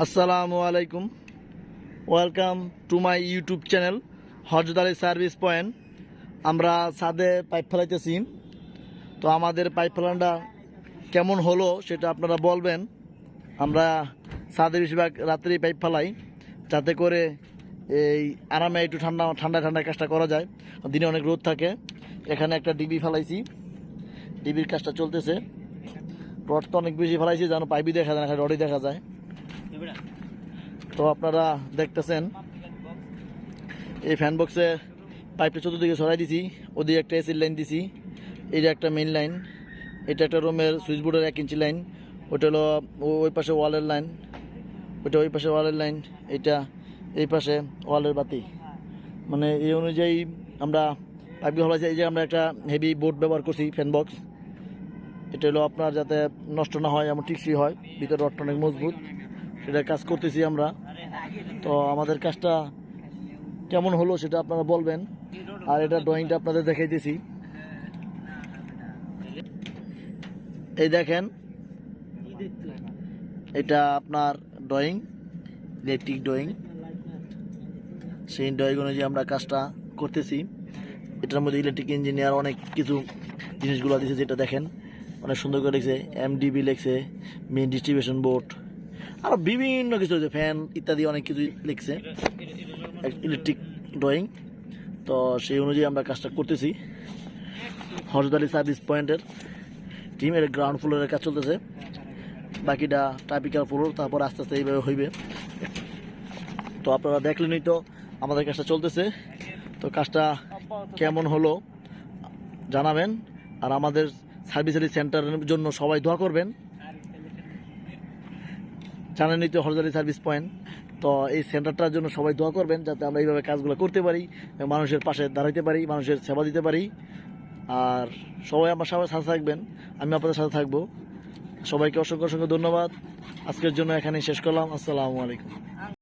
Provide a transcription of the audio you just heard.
আসসালামু আলাইকুম। Welcome to my YouTube channel Hazdari service point আমরা ছাদে পাইপ ফেলাইতেছি। তো আমাদের পাইপ ফেলানটা কেমন হলো সেটা আপনারা বলবেন। আমরা ছাদে বেশিরভাগ রাত্রেই পাইপ ফেলাই, যাতে করে এই আরামে একটু ঠান্ডা ঠান্ডা ঠান্ডা কাজটা করা যায়। দিনে অনেক রোদ থাকে। এখানে একটা ডিবি ফেলাইছি। ডিবির কাজটা চলতেছে। রড তো অনেক বেশি ফেলাইছি, যেন পাইপই দেখা যায় না রডই দেখা যায়। তো আপনারা দেখতেছেন, এই ফ্যান বক্সে পাইপটা চতুর্দিকে সরাই দিছি, ওদিকে একটা এসির লাইন দিছি, এটা একটা মেইন লাইন এটা একটা রুমের সুইচ বোর্ডের এক ইঞ্চি লাইন ওটা হলো ওই পাশে ওয়ালের লাইন ওটা ওই পাশে ওয়ালের লাইন এটা এই পাশে ওয়ালের বাতি। মানে এই অনুযায়ী আমরা পাইপগুলো হলাইছি, এই যে আমরা একটা হেভি বোর্ড ব্যবহার করছি ফ্যান বক্স এটা হলো আপনার যাতে নষ্ট না হয়, এমন টিকসই হয়, ভিতরে রডটা অনেক মজবুত। সেটা কাজ করতেছি আমরা। তো আমাদের কাজটা কেমন হলো সেটা আপনারা বলবেন। আর এটা ড্রয়িংটা আপনাদের দেখাইতেছি। এই দেখেন, এটা আপনার ড্রয়িং ইলেকট্রিক ড্রয়িং সেই ড্রয়িং অনুযায়ী আমরা কাজটা করতেছি। এটার মধ্যে ইলেকট্রিক ইঞ্জিনিয়ার অনেক কিছু জিনিসগুলো দিয়েছে যেটা দেখেন, অনেক সুন্দর করে লিখছে। এমডিবি লিখছে মেন ডিস্ট্রিবিউশন বোর্ড আরও বিভিন্ন কিছু আছে ফ্যান ইত্যাদি অনেক কিছু লিখছে। ইলেকট্রিক ড্রয়িং তো সেই অনুযায়ী আমরা কাজটা করতেছি। হরদালি সার্ভিস পয়েন্টের টিম এর গ্রাউন্ড ফ্লোরের কাজ চলতেছে। বাকিটা টাইপিক্যাল ফ্লোর তারপর আস্তে আস্তে এইভাবে হইবে। তো আপনারা দেখলেনই তো আমাদের কাজটা চলতেছে। তো কাজটা কেমন হলো জানাবেন। আর আমাদের সার্ভিসারি সেন্টারের জন্য সবাই দোয়া করবেন। জানেনই তো হরজারি সার্ভিস পয়েন্ট। তো এই সেন্টারটার জন্য সবাই দোয়া করবেন যাতে আমরা এইভাবে কাজগুলো করতে পারি, মানুষের পাশে দাঁড়াইতে পারি, মানুষের সেবা দিতে পারি। আর সবাই আমার সবাই সাথে থাকবেন আমি আপনাদের সাথে থাকব। সবাইকে অসংখ্য অসংখ্য ধন্যবাদ। আজকের জন্য এখানে শেষ করলাম। আসসালামু আলাইকুম।